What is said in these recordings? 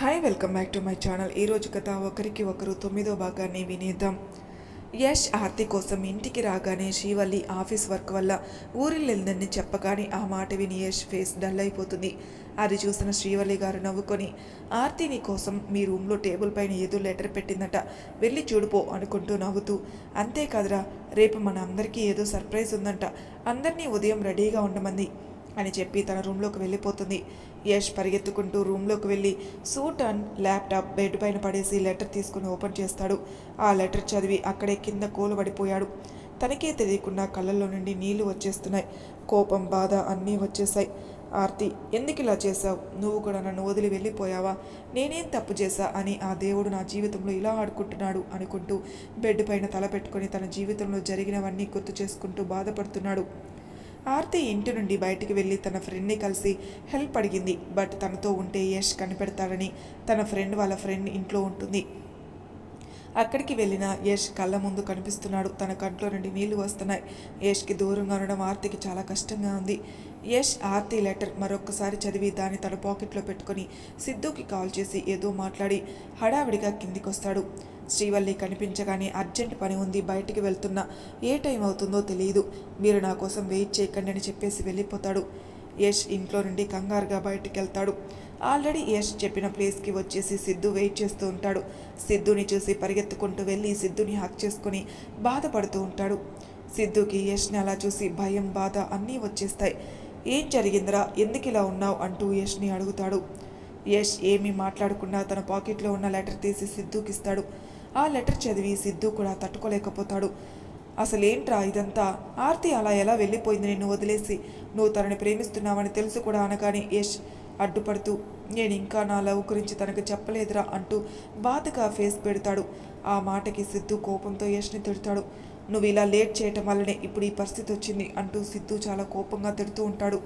Hi welcome back to my channel ఈరోజు కథ ఒకరికి ఒకరు తొమ్మిదో భాగాన్ని వినేద్దాం. యష్ ఆర్తి కోసం ఇంటికి రాగానే శ్రీవల్లి ఆఫీస్ వర్క్ వల్ల ఊరిల్లెందని చెప్పగానే ఆ మాట విని యష్ ఫేస్ డల్ అయిపోతుంది. అది చూసిన శ్రీవల్లి గారు నవ్వుకొని ఆర్తిని కోసం మీ రూమ్లో టేబుల్ పైన ఏదో లెటర్ పెట్టిందట. వెళ్ళి చూడుపో అనుకుంటూ నవ్వుతూ అంతేకాదురా రేపు మన అందరికీ ఏదో సర్ప్రైజ్ ఉందంట. అందరినీ ఉదయం రెడీగా ఉండమంది. అని చెప్పి తన రూమ్లోకి వెళ్ళిపోతుంది. యష్ పరిగెత్తుకుంటూ రూమ్లోకి వెళ్ళి సూట్ అండ్ ల్యాప్టాప్ బెడ్ పైన పడేసి లెటర్ తీసుకుని ఓపెన్ చేస్తాడు. ఆ లెటర్ చదివి అక్కడే కింద కూలబడిపోయాడు. తనకే తెలియకుండా కళ్ళల్లో నుండి నీళ్ళు వచ్చేస్తున్నాయి. కోపం బాధ అన్నీ వచ్చేసాయి ఆర్తి ఎందుకు ఇలా చేశావు? నువ్వు కూడా నన్ను వదిలి వెళ్ళిపోయావా? నేనేం తప్పు చేశా అని ఆ దేవుడు నా జీవితంలో ఇలా ఆడుకుంటున్నాడు అనుకుంటూ బెడ్ పైన తల పెట్టుకొని తన జీవితంలో జరిగినవన్నీ గుర్తు చేసుకుంటూ బాధపడుతున్నాడు. ఆర్తి ఇంటి నుండి బయటికి వెళ్ళి తన ఫ్రెండ్ని కలిసి హెల్ప్ అడిగింది. బట్ తనతో ఉంటే యష్ కనిపెడతాడని తన ఫ్రెండ్ వాళ్ళ ఫ్రెండ్ ఇంట్లో ఉంటుంది. అక్కడికి వెళ్ళిన యష్ కళ్ళ ముందు కనిపిస్తున్నాడు. తన కంట్లో నుండి నీళ్ళు వస్తున్నాయి. యష్కి దూరంగా ఉండడం ఆర్తికి చాలా కష్టంగా ఉంది. యష్ ఆర్తి లెటర్ మరొక్కసారి చదివి దాన్ని తన పాకెట్లో పెట్టుకొని సిద్ధుకి కాల్ చేసి ఏదో మాట్లాడి హడావిడిగా కిందికొస్తాడు. శ్రీవల్లి కనిపించగానే అర్జెంట్ పని ఉంది బయటికి వెళ్తున్నా. ఏ టైం అవుతుందో తెలియదు మీరు నా కోసం వెయిట్ చేయకండి అని చెప్పేసి వెళ్ళిపోతాడు. యష్ ఇంట్లో నుండి కంగారుగా బయటికి వెళ్తాడు ఆల్రెడీ యష్ చెప్పిన ప్లేస్కి వచ్చేసి సిద్ధు వెయిట్ చేస్తూ ఉంటాడు. సిద్ధుని చూసి పరిగెత్తుకుంటూ వెళ్ళి సిద్ధుని హక్ చేసుకుని బాధపడుతూ ఉంటాడు. సిద్ధుకి యష్ని అలా చూసి భయం బాధ అన్నీ వచ్చేస్తాయి. ఏం జరిగిందిరా? ఎందుకు ఇలా ఉన్నావు? అంటూ యష్ని అడుగుతాడు. యష్ ఏమీ మాట్లాడకుండా తన పాకెట్లో ఉన్న లెటర్ తీసి సిద్ధుకిస్తాడు. ఇస్తాడు ఆ లెటర్ చదివి సిద్ధు కూడా తట్టుకోలేకపోతాడు. అసలేంట్రా ఇదంతా? ఆర్తి అలా ఎలా వెళ్ళిపోయింది నిన్ను వదిలేసి? నువ్వు తనని ప్రేమిస్తున్నావని తెలుసు కూడా అనగానే యష్ అడ్డుపడుతూ నేను ఇంకా నా లవ్ గురించి తనకు చెప్పలేదురా అంటూ బాధగా ఫేస్ పెడతాడు. ఆ మాటకి సిద్ధు కోపంతో యష్ని తిడతాడు. నువ్వు ఇలా లేట్ చేయటం వల్లనే ఇప్పుడు ఈ పరిస్థితి వచ్చింది అంటూ సిద్ధు చాలా కోపంగా తిడుతూ ఉంటాడు.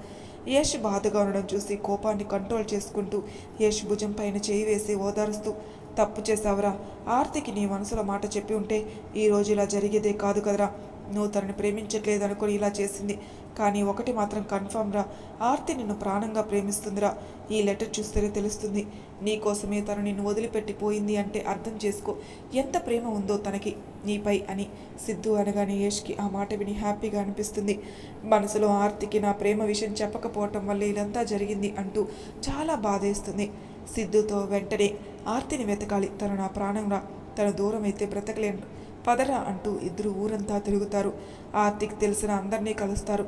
యష్ బాధగా ఉండడం చూసి కోపాన్ని కంట్రోల్ చేసుకుంటూ యష్ భుజం పైన చేయి వేసి ఓదారుస్తూ తప్పు చేసావురా ఆర్తికి నీ మనసులో మాట చెప్పి ఉంటే ఈ ఇలా జరిగేదే కాదు కదరా. నువ్వు తనని ప్రేమించట్లేదు అనుకుని ఇలా చేసింది. కానీ ఒకటి మాత్రం కన్ఫర్మ్ రా ఆర్తి నిన్ను ప్రాణంగా ప్రేమిస్తుందిరా. ఈ లెటర్ చూస్తేనే తెలుస్తుంది. నీ కోసమే తను నిన్ను వదిలిపెట్టి పోయింది అంటే అర్థం చేసుకో. ఎంత ప్రేమ ఉందో తనకి నీపై అని సిద్ధు అనగానే యష్కి ఆ మాట విని హ్యాపీగా అనిపిస్తుంది. మనసులో ఆర్తికి నా ప్రేమ విషయం చెప్పకపోవటం వల్ల ఇదంతా జరిగింది అంటూ చాలా బాధేస్తుంది. సిద్ధుతో వెంటనే ఆర్తిని వెతకాలి. తను నా ప్రాణంరా. తను దూరం అయితే బ్రతకలేను. పదరా అంటూ ఇద్దరు ఊరంతా తిరుగుతారు. ఆర్తికి తెలిసిన అందరినీ కలుస్తారు.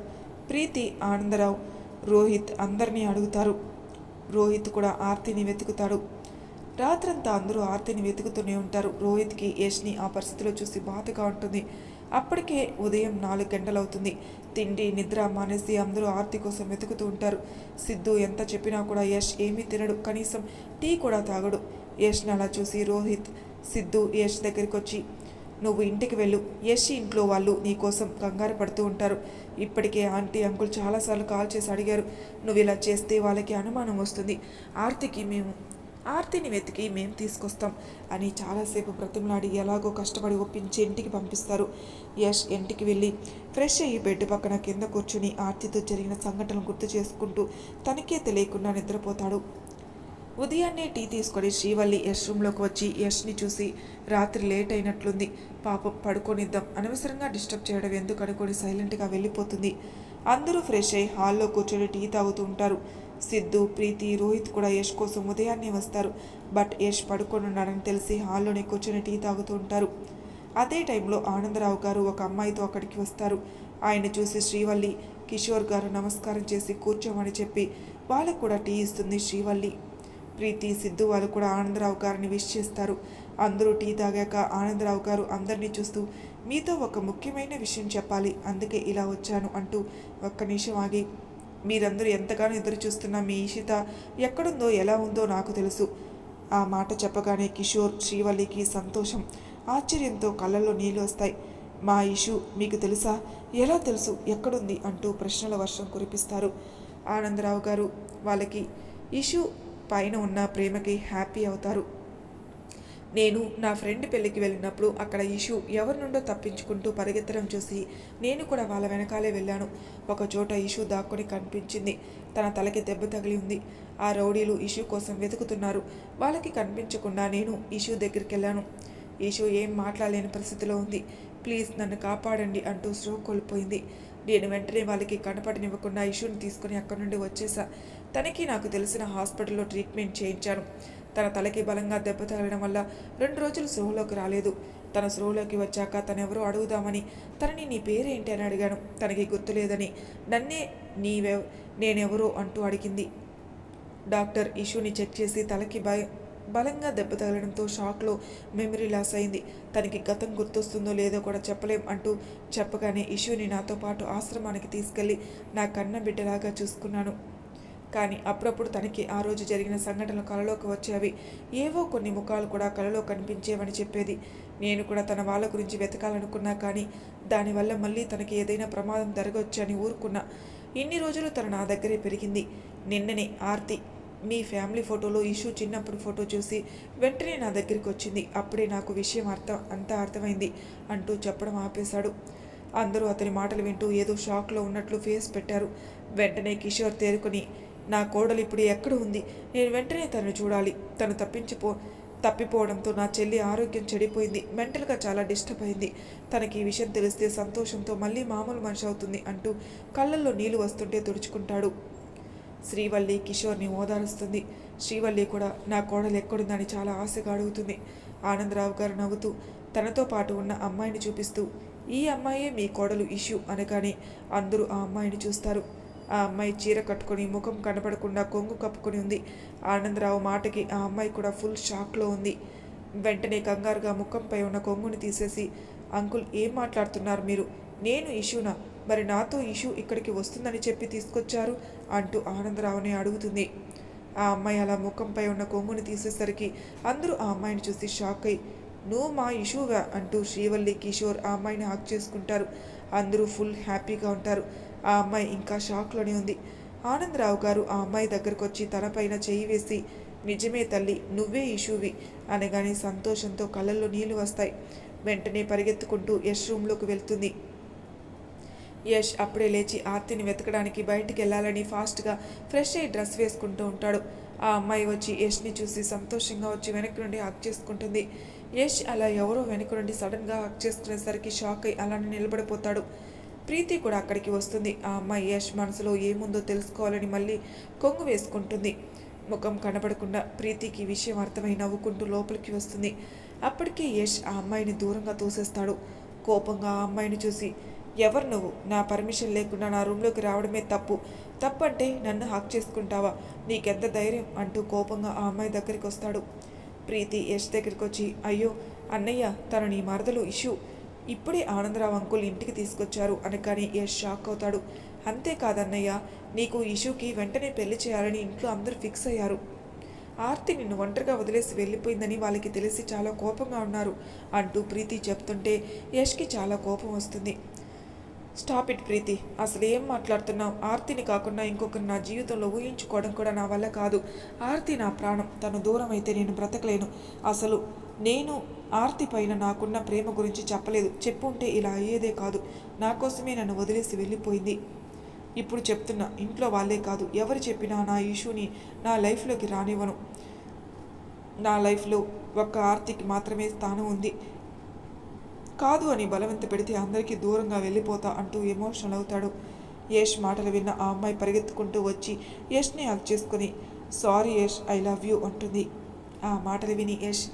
ప్రీతి ఆనందరావు రోహిత్ అందరినీ అడుగుతారు. రోహిత్ కూడా ఆర్తిని వెతుకుతాడు. రాత్రంతా అందరూ ఆర్తిని వెతుకుతూనే ఉంటారు. రోహిత్కి యష్ని ఆ పరిస్థితిలో చూసి బాధగా ఉంటుంది. అప్పటికే ఉదయం నాలుగు గంటలవుతుంది. తిండి నిద్ర మానేసి అందరూ ఆర్తి కోసం వెతుకుతూ ఉంటారు. సిద్ధు ఎంత చెప్పినా కూడా యష్ ఏమీ తినడు. కనీసం టీ కూడా తాగడు. యష్ని అలా చూసి రోహిత్ సిద్ధు యష్ దగ్గరికి వచ్చి నువ్వు ఇంటికి వెళ్ళు. యష్ ఇంట్లో వాళ్ళు నీ కోసం కంగారు పడుతూ ఉంటారు. ఇప్పటికే ఆంటీ అంకుల్ చాలాసార్లు కాల్ చేసి అడిగారు. నువ్వు ఇలా చేస్తే వాళ్ళకి అనుమానం వస్తుంది. ఆర్తికి మేము ఆర్తిని వెతికి మేము తీసుకొస్తాం అని చాలాసేపు బ్రతిమలాడి ఎలాగో కష్టపడి ఒప్పించి ఇంటికి పంపిస్తారు. యష్ ఇంటికి వెళ్ళి ఫ్రెష్ అయ్యి బెడ్ పక్కన కింద కూర్చుని ఆర్తితో జరిగిన సంఘటనలు గుర్తు చేసుకుంటూ తనకే తెలియకుండా నిద్రపోతాడు. ఉదయాన్నే టీ తీసుకొని శ్రీవల్లి యష్ రూమ్లోకి వచ్చి యష్ని చూసి రాత్రి లేట్ అయినట్లుంది పాపం పడుకొనిద్దాం. అనవసరంగా డిస్టర్బ్ చేయడం ఎందుకు అనుకొని సైలెంట్గా వెళ్ళిపోతుంది. అందరూ ఫ్రెష్ అయ్యి హాల్లో కూర్చొని టీ తాగుతూ ఉంటారు. సిద్ధు ప్రీతి రోహిత్ కూడా యష్ కోసం ఉదయాన్నే వస్తారు. బట్ యష్ పడుకొని ఉన్నాడని తెలిసి హాల్లోనే కూర్చొని టీ తాగుతూ ఉంటారు. అదే టైంలో ఆనందరావు గారు ఒక అమ్మాయితో అక్కడికి వస్తారు. ఆయన చూసి శ్రీవల్లి కిషోర్ గారు నమస్కారం చేసి కూర్చోమని చెప్పి వాళ్ళకు కూడా టీ ఇస్తుంది శ్రీవల్లి. ప్రీతి సిద్ధు వాళ్ళు కూడా ఆనందరావు గారిని విష్ చేస్తారు. అందరూ టీ తాగాక ఆనందరావు గారు అందరినీ చూస్తూ మీతో ఒక ముఖ్యమైన విషయం చెప్పాలి అందుకే ఇలా వచ్చాను అంటూ ఒక్క నిమిషం ఆగి మీరందరూ ఎంతగానో ఎదురు చూస్తున్న మీ ఈషిత ఎక్కడుందో ఎలా ఉందో నాకు తెలుసు ఆ మాట చెప్పగానే కిషోర్ శ్రీవల్లికి సంతోషం ఆశ్చర్యంతో కళ్ళల్లో నీళ్ళు వస్తాయి. మా ఇషు మీకు తెలుసా? ఎలా తెలుసు? ఎక్కడుంది? అంటూ ప్రశ్నల వర్షం కురిపిస్తారు. ఆనందరావు గారు వాళ్ళకి ఇషు పైన ఉన్న ప్రేమకి హ్యాపీ అవుతారు. నేను నా ఫ్రెండ్ పెళ్ళికి వెళ్ళినప్పుడు అక్కడ ఇష్యూ ఎవరి నుండో తప్పించుకుంటూ పరిగెత్తడం చూసి నేను కూడా వాళ్ళ వెనకాలే వెళ్ళాను. ఒక చోట ఇష్యూ దాక్కుని కనిపించింది. తన తలకి దెబ్బ తగిలి ఉంది. ఆ రౌడీలు ఇష్యూ కోసం వెతుకుతున్నారు. వాళ్ళకి కనిపించకుండా నేను ఇష్యూ దగ్గరికి వెళ్ళాను. ఇషు ఏం మాట్లాడలేని పరిస్థితిలో ఉంది. ప్లీజ్ నన్ను కాపాడండి అంటూ స్ట్రోక్ కోల్పోయింది. నేను వెంటనే వాళ్ళకి కనపడనివ్వకుండా ఇష్యూని తీసుకుని అక్కడి నుండి వచ్చేసా. తనకి నాకు తెలిసిన హాస్పిటల్లో ట్రీట్మెంట్ చేయించాను. తన తలకి బలంగా దెబ్బ తగలడం వల్ల రెండు రోజులు సోహలోకి రాలేదు. తన సోహలోకి వచ్చాక తనెవరో అడుగుదామని తనని నీ పేరేంటి అని అడిగాను. తనకి గుర్తులేదని నన్నే నీవె నేనెవరో అంటూ అడిగింది. డాక్టర్ ఇష్యూని చెక్ చేసి తలకి భయ బలంగా దెబ్బ తగలడంతో షాక్లో మెమరీ లాస్ అయింది. తనకి గతం గుర్తొస్తుందో లేదో కూడా చెప్పలేం అంటూ చెప్పగానే ఇష్యూని నాతో పాటు ఆశ్రమానికి తీసుకెళ్ళి నా కన్న బిడ్డలాగా చూసుకున్నాను. కానీ అప్పుడప్పుడు తనకి ఆ రోజు జరిగిన సంఘటనలు కలలోకి వచ్చేవి. ఏవో కొన్ని ముఖాలు కూడా కలలో కనిపించేవని చెప్పేది. నేను కూడా తన వాళ్ళ గురించి వెతకాలనుకున్నా కానీ దానివల్ల మళ్ళీ తనకి ఏదైనా ప్రమాదం జరగవచ్చని ఊరుకున్నా. ఇన్ని రోజులు తన నా దగ్గరే పెరిగింది. నిన్ననే ఆర్తి మీ ఫ్యామిలీ ఫోటోలో ఇష్యూ చిన్నప్పుడు ఫోటో చూసి వెంటనే నా దగ్గరికి వచ్చింది. అప్పుడే నాకు విషయం అర్థం అంతా అర్థమైంది అంటూ చెప్పడం ఆపేశాడు. అందరూ అతని మాటలు వింటూ ఏదో షాక్లో ఉన్నట్లు ఫేస్ పెట్టారు. వెంటనే కిషోర్ తేరుకొని నా కోడలు ఇప్పుడు ఎక్కడ ఉంది? నేను వెంటనే తను చూడాలి. తను తప్పించిపో తప్పిపోవడంతో నా చెల్లి ఆరోగ్యం చెడిపోయింది. మెంటల్గా చాలా డిస్టర్బ్ అయింది. తనకి ఈ విషయం తెలిస్తే సంతోషంతో మళ్ళీ మామూలు మనిషి అవుతుంది అంటూ కళ్ళల్లో నీళ్ళు వస్తుంటే తుడుచుకుంటాడు. శ్రీవల్లి కిషోర్ని ఓదారుస్తుంది. శ్రీవల్లి కూడా నా కోడలు ఎక్కడుందని చాలా ఆశగా అడుగుతుంది. ఆనందరావు గారు నవ్వుతూ తనతో పాటు ఉన్న అమ్మాయిని చూపిస్తూ ఈ అమ్మాయే మీ కోడలు ఇష్యూ అనగానే అందరూ ఆ అమ్మాయిని చూస్తారు. ఆ అమ్మాయి చీర కట్టుకొని ముఖం కనపడకుండా కొంగు కప్పుకొని ఉంది. ఆనందరావు మాటకి ఆ అమ్మాయి కూడా ఫుల్ షాక్లో ఉంది. వెంటనే కంగారుగా ముఖంపై ఉన్న కొంగుని తీసేసి అంకుల్ ఏం మాట్లాడుతున్నారు మీరు? నేను ఇష్యూనా? మరి నాతో ఇష్యూ ఇక్కడికి వస్తుందని చెప్పి తీసుకొచ్చారు అంటూ ఆనందరావుని అడుగుతుంది. ఆ అమ్మాయి అలా ముఖంపై ఉన్న కొంగుని తీసేసరికి అందరూ ఆ అమ్మాయిని చూసి షాక్ అయి నువ్వు మా ఇష్యూగా అంటూ శ్రీవల్లి కిషోర్ ఆ అమ్మాయిని హాక్ చేసుకుంటారు. అందరూ ఫుల్ హ్యాపీగా ఉంటారు. ఆ అమ్మాయి ఇంకా షాక్లోనే ఉంది. ఆనందరావు గారు ఆ అమ్మాయి దగ్గరకు వచ్చి తనపైన చేయి వేసి నిజమే తల్లి నువ్వే ఇష్యూవి అనగానే సంతోషంతో కళ్ళల్లో నీళ్ళు వస్తాయి. వెంటనే పరిగెత్తుకుంటూ యష్ రూమ్లోకి వెళ్తుంది. యష్ అప్పుడే లేచి ఆర్తిని వెతకడానికి బయటికి వెళ్ళాలని ఫాస్ట్గా ఫ్రెష్ అయ్యి డ్రెస్ వేసుకుంటూ ఉంటాడు. ఆ అమ్మాయి వచ్చి యష్ని చూసి సంతోషంగా వచ్చి వెనక్కి నుండి హక్ చేసుకుంటుంది. యష్ అలా ఎవరో వెనక నుండి సడన్గా హక్ చేసుకునేసరికి షాక్ అయి అలానే నిలబడిపోతాడు. ప్రీతి కూడా అక్కడికి వస్తుంది. ఆ అమ్మాయి యష్ మనసులో ఏముందో తెలుసుకోవాలని మళ్ళీ కొంగు వేసుకుంటుంది. ముఖం కనబడకుండా ప్రీతికి విషయం అర్థమై నవ్వుకుంటూ లోపలికి వస్తుంది. అప్పటికే యష్ ఆ అమ్మాయిని దూరంగా తోసేస్తాడు. కోపంగా ఆ అమ్మాయిని చూసి ఎవరు నువ్వు? నా పర్మిషన్ లేకుండా నా రూమ్లోకి రావడమే తప్పు. తప్పంటే నన్ను హాక్ చేసుకుంటావా? నీకెంత ధైర్యం? అంటూ కోపంగా ఆ అమ్మాయి దగ్గరికి వస్తాడు. ప్రీతి యష్ దగ్గరికి వచ్చి అయ్యో అన్నయ్య తన నీ మరదలు ఇష్యూ. ఇప్పుడే ఆనందరావు అంకుల్ ఇంటికి తీసుకొచ్చారు అనగానే యష్ షాక్ అవుతాడు. అంతేకాదన్నయ్య నీకు ఇష్యూకి వెంటనే పెళ్ళి చేయాలని ఇంట్లో అందరూ ఫిక్స్ అయ్యారు. ఆర్తి నిన్ను ఒంటరిగా వదిలేసి వెళ్ళిపోయిందని వాళ్ళకి తెలిసి చాలా కోపంగా ఉన్నారు అంటూ ప్రీతి చెప్తుంటే యష్కి చాలా కోపం వస్తుంది. Stop it Preethi. అసలు ఏం మాట్లాడుతున్నావు? ఆర్తిని కాకుండా ఇంకొకరు నా జీవితంలో ఊహించుకోవడం కూడా నా వల్ల కాదు. ఆర్తి నా ప్రాణం. తను దూరం అయితే నేను బ్రతకలేను. అసలు నేను ఆర్తి పైన నాకున్న ప్రేమ గురించి చెప్పలేదు. చెప్పుంటే ఇలా అయ్యేదే కాదు. నా కోసమే నన్ను వదిలేసి వెళ్ళిపోయింది. ఇప్పుడు చెప్తున్నా ఇంట్లో వాళ్ళే కాదు. ఎవరు చెప్పినా నా ఇష్యూని నా లైఫ్లోకి రానివ్వను. నా లైఫ్లో ఒక్క ఆర్తికి మాత్రమే స్థానం ఉంది. కాదు అని బలవంత పెడితే అందరికీ దూరంగా వెళ్ళిపోతా అంటూ ఎమోషనల్ అవుతాడు. యష్ మాటలు విన్న ఆ అమ్మాయి పరిగెత్తుకుంటూ వచ్చి యష్ని హక్ చేసుకుని sorry Yash I love you అంటుంది. ఆ మాటలు విని యష్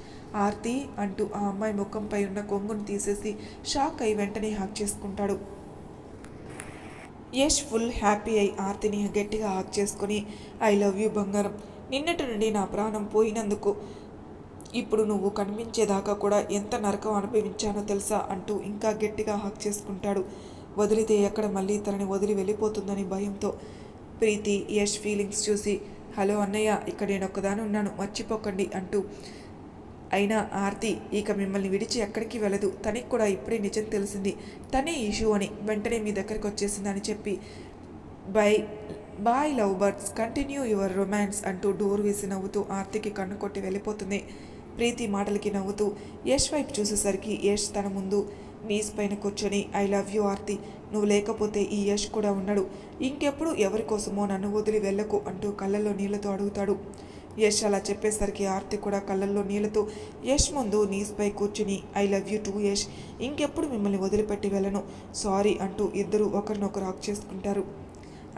ఆర్తి అంటూ ఆ అమ్మాయి ముఖంపై ఉన్న కొంగును తీసేసి షాక్ అయి వెంటనే హక్ చేసుకుంటాడు. యష్ ఫుల్ హ్యాపీ అయి ఆర్తిని గట్టిగా హాక్ చేసుకుని ఐ లవ్ యూ బంగారం నిన్నటి నుండి నా ప్రాణం పోయినందుకు ఇప్పుడు నువ్వు కనిపించేదాకా కూడా ఎంత నరకం అనుభవించానో తెలుసా అంటూ ఇంకా గట్టిగా హక్ చేసుకుంటాడు. వదిలితే ఎక్కడ మళ్ళీ తనని వదిలి వెళ్ళిపోతుందని భయంతో ప్రీతి యష్ ఫీలింగ్స్ చూసి హలో అన్నయ్య ఇక్కడ నేను ఒక్కదాని ఉన్నాను మర్చిపోకండి అంటూ. అయినా ఆర్తి ఇక మిమ్మల్ని విడిచి ఎక్కడికి వెళ్ళదు. తనకి కూడా ఇప్పుడే నిజం తెలిసింది. తనే ఇష్యూ అని వెంటనే మీ దగ్గరికి వచ్చేసిందని చెప్పి bye bye love birds continue your romance అంటూ డోర్ వేసి నవ్వుతూ ఆర్తికి కన్ను కొట్టి వెళ్ళిపోతుంది. ప్రీతి మాటలకి నవ్వుతూ యష్ వైపు చూసేసరికి యష్ తన ముందు నీస్ పైన కూర్చొని ఐ లవ్ యూ ఆర్తి. నువ్వు లేకపోతే ఈ యష్ కూడా ఉన్నాడు ఇంకెప్పుడు ఎవరి కోసమో నన్ను వదిలి వెళ్ళకు అంటూ కళ్ళల్లో నీళ్ళతో అడుగుతాడు. యష్ అలా చెప్పేసరికి ఆర్తి కూడా కళ్ళల్లో నీళ్ళతో యష్ ముందు నీస్పై కూర్చుని I love you too Yash. ఇంకెప్పుడు మిమ్మల్ని వదిలిపెట్టి వెళ్ళను. సారీ అంటూ ఇద్దరు ఒకరినొకరు ఆక్ చేసుకుంటారు.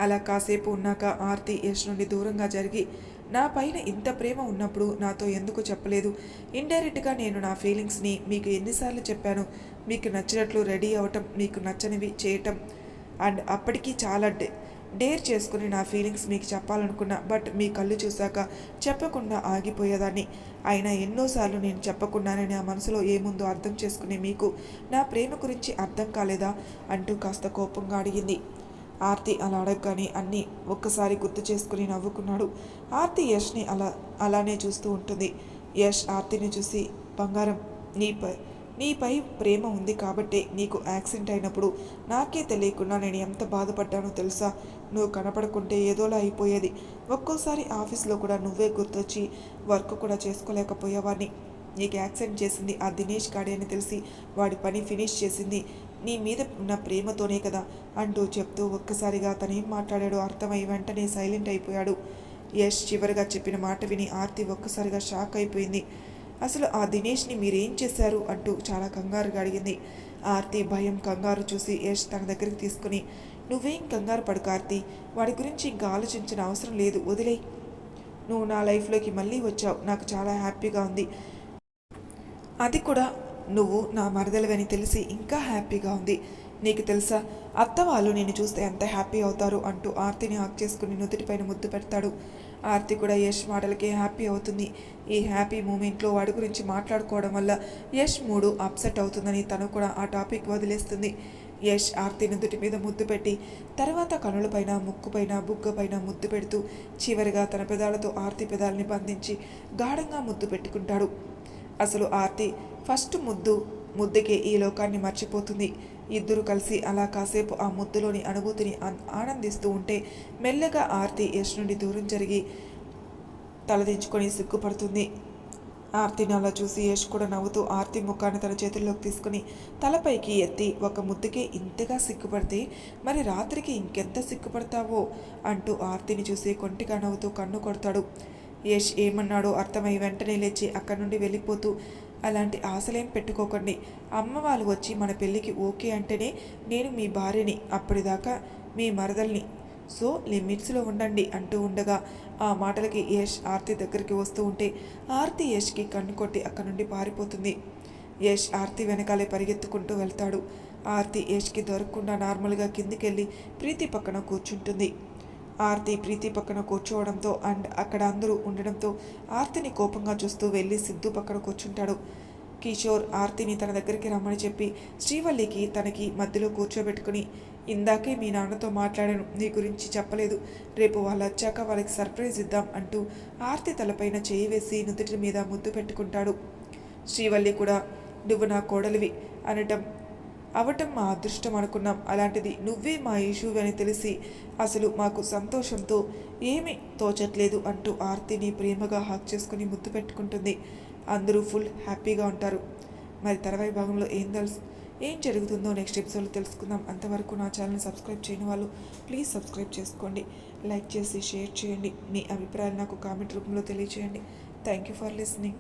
అలా కాసేపు ఉన్నాక ఆర్తి యష్ నుండి దూరంగా జరిగి నా పైన ఇంత ప్రేమ ఉన్నప్పుడు నాతో ఎందుకు చెప్పలేదు? ఇండైరెక్ట్గా నేను నా ఫీలింగ్స్ని మీకు ఎన్నిసార్లు చెప్పాను. మీకు నచ్చినట్లు రెడీ అవ్వటం మీకు నచ్చనివి చేయటం. అండ్ అప్పటికీ చాలా డే డేర్ చేసుకుని నా ఫీలింగ్స్ మీకు చెప్పాలనుకున్నా బట్ మీ కళ్ళు చూశాక చెప్పకుండా ఆగిపోయేదాన్ని. అయినా ఎన్నోసార్లు నేను చెప్పకుండానని నా మనసులో ఏముందో అర్థం చేసుకునే మీకు నా ప్రేమ గురించి అర్థం కాలేదా? అంటూ కాస్త కోపంగా అడిగింది. ఆర్తి అలా అడగగానే అన్నీ ఒక్కసారి గుర్తు చేసుకుని నవ్వుకున్నాడు. ఆర్తి యష్ని అలా అలానే చూస్తూ ఉంటుంది. యష్ ఆర్తిని చూసి బంగారం నీపై నీపై ప్రేమ ఉంది కాబట్టే నీకు యాక్సిడెంట్ అయినప్పుడు నాకే తెలియకుండా నేను ఎంత బాధపడ్డానో తెలుసా? నువ్వు కనపడకుంటే ఏదోలా అయిపోయేది. ఒక్కోసారి ఆఫీస్లో కూడా నువ్వే గుర్తొచ్చి వర్క్ కూడా చేసుకోలేకపోయేవాడిని. నీకు యాక్సిడెంట్ చేసింది ఆ దినేష్ గాడి అని తెలిసి వాడి పని ఫినిష్ చేసింది నీ మీద ఉన్న ప్రేమతోనే కదా అంటూ చెప్తూ ఒక్కసారిగా తనేం మాట్లాడాడో అర్థమై వెంటనే సైలెంట్ అయిపోయాడు. యష్ చివరిగా చెప్పిన మాట విని ఆర్తి ఒక్కసారిగా షాక్ అయిపోయింది. అసలు ఆ దినేష్ని మీరేం చేశారు? అంటూ చాలా కంగారుగా అడిగింది. ఆర్తి భయం కంగారు చూసి యష్ తన దగ్గరికి తీసుకుని నువ్వేం కంగారు పడు కార్తి వాడి గురించి ఇంకా ఆలోచించిన అవసరం లేదు వదిలే నువ్వు నా లైఫ్లోకి మళ్ళీ వచ్చావు నాకు చాలా హ్యాపీగా ఉంది. అది కూడా నువ్వు నా మరదలవని తెలిసి ఇంకా హ్యాపీగా ఉంది. నీకు తెలుసా అత్త వాళ్ళు నేను చూస్తే ఎంత హ్యాపీ అవుతారు అంటూ ఆర్తిని హాక్ చేసుకుని నుదుటిపైన ముద్దు పెడతాడు. ఆర్తి కూడా యష్ మాటలకి హ్యాపీ అవుతుంది. ఈ హ్యాపీ మూమెంట్లో వాడి గురించి మాట్లాడుకోవడం వల్ల యష్ మూడు అప్సెట్ అవుతుందని తను కూడా ఆ టాపిక్ వదిలేస్తుంది. యష్ ఆర్తి నుదుటి మీద ముద్దు పెట్టి తర్వాత కనులపైన ముక్కుపైన బుగ్గపైన ముద్దు పెడుతూ చివరిగా తన పెదాలతో ఆర్తి పెదాలని బంధించి గాఢంగా ముద్దు పెట్టుకుంటాడు. అసలు ఆర్తి ఫస్ట్ ముద్దు ముద్దుకే ఈ లోకాన్ని మర్చిపోతుంది. ఇద్దరు కలిసి అలా కాసేపు ఆ ముద్దులోని అనుభూతిని ఆనందిస్తూ ఉంటే మెల్లగా ఆర్తి యష్ నుండి దూరం జరిగి తలదించుకొని సిగ్గుపడుతుంది. ఆర్తిని అలా చూసి యష్ కూడా నవ్వుతూ ఆర్తి ముఖాన్ని తన చేతుల్లోకి తీసుకుని తలపైకి ఎత్తి ఒక ముద్దుకే ఇంతగా సిగ్గుపడితే మరి రాత్రికి ఇంకెంత సిగ్గుపడతావో అంటూ ఆర్తిని చూసి కొంటిగా నవ్వుతూ కన్ను కొడతాడు. యష్ ఏమన్నాడో అర్థమై వెంటనే లేచి అక్కడి నుండి వెళ్ళిపోతూ అలాంటి ఆశలేం పెట్టుకోకండి. అమ్మ వాళ్ళు వచ్చి మన పెళ్ళికి ఓకే అంటేనే నేను మీ భార్యని అప్పటిదాకా మీ మరదల్ని. సో లిమిట్స్లో ఉండండి అంటూ ఉండగా ఆ మాటలకి యష్ ఆర్తి దగ్గరికి వస్తూ ఉంటే ఆర్తి యష్కి కన్ను కొట్టి అక్కడి నుండి పారిపోతుంది. యష్ ఆర్తి వెనకాలే పరిగెత్తుకుంటూ వెళ్తాడు. ఆర్తి యష్కి దొరకకుండా నార్మల్గా కిందికెళ్ళి ప్రీతి పక్కన కూర్చుంటుంది. ఆర్తి ప్రీతి పక్కన కూర్చోవడంతో అండ్ అక్కడ అందరూ ఉండడంతో ఆర్తిని కోపంగా చూస్తూ వెళ్ళి సిద్ధు పక్కన కూర్చుంటాడు. కిషోర్ ఆర్తిని తన దగ్గరికి రమ్మని చెప్పి శ్రీవల్లికి తనకి మధ్యలో కూర్చోబెట్టుకుని ఇందాకే మీ నాన్నతో మాట్లాడాను నీ గురించి చెప్పలేదు. రేపు వాళ్ళు వచ్చాక వాళ్ళకి సర్ప్రైజ్ ఇద్దాం అంటూ ఆర్తి తలపైన చేయి వేసి నుదుటి మీద ముద్దు పెట్టుకుంటాడు. శ్రీవల్లి కూడా నువ్వు నా కోడలివి అనటం అవటం మా అదృష్టం అనుకున్నాం. అలాంటిది నువ్వే మా ఇష్యూ అని తెలిసి అసలు మాకు సంతోషంతో ఏమీ తోచట్లేదు అంటూ ఆర్తిని ప్రేమగా హాక్ చేసుకుని ముద్దు పెట్టుకుంటుంది. అందరూ ఫుల్ హ్యాపీగా ఉంటారు. మరి తర్వాయి భాగంలో ఏం తెలుసు ఏం జరుగుతుందో నెక్స్ట్ ఎపిసోడ్లో తెలుసుకుందాం. అంతవరకు నా ఛానల్ సబ్స్క్రైబ్ చేయని వాళ్ళు ప్లీజ్ సబ్స్క్రైబ్ చేసుకోండి. లైక్ చేసి షేర్ చేయండి. మీ అభిప్రాయాలు నాకు కామెంట్ రూపంలో తెలియచేయండి. Thank you for listening.